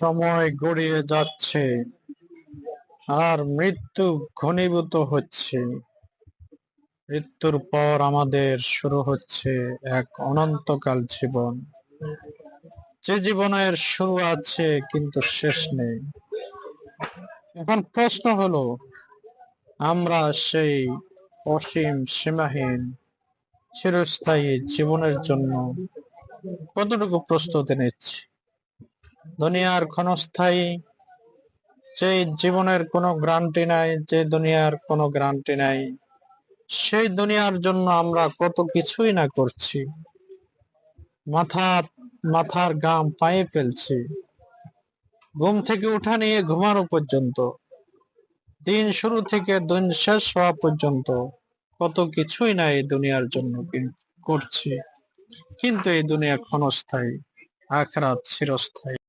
সময় গড়িয়ে যাচ্ছে আর মৃত্যু ঘনীভূত হচ্ছে। মৃত্যুর পর আমাদের শুরু হচ্ছে এক অনন্তকাল জীবন। যে জীবনের শুরু আছে কিন্তু শেষ নেই। এখন প্রশ্ন হলো, আমরা সেই অসীম সীমাহীন চিরস্থায়ী জীবনের জন্য কতটুকু প্রস্তুতি নিচ্ছি? দুনিয়ার ক্ষণস্থায়ী, যে জীবনের কোনো গ্রান্টি নাই, যে দুনিয়ার কোনো গ্রান্টি নাই, সেই দুনিয়ার জন্য আমরা কত কিছুই না করছি। মাথা, মাথার গাম পায়ে ফেলছি। ঘুম থেকে উঠা নিয়ে ঘুমানো পর্যন্ত, দিন শুরু থেকে দিন শেষ হওয়া পর্যন্ত কত কিছুই না এই দুনিয়ার জন্য করছি। কিন্তু এই দুনিয়া ক্ষণস্থায়ী, আখরাত চিরস্থায়ী।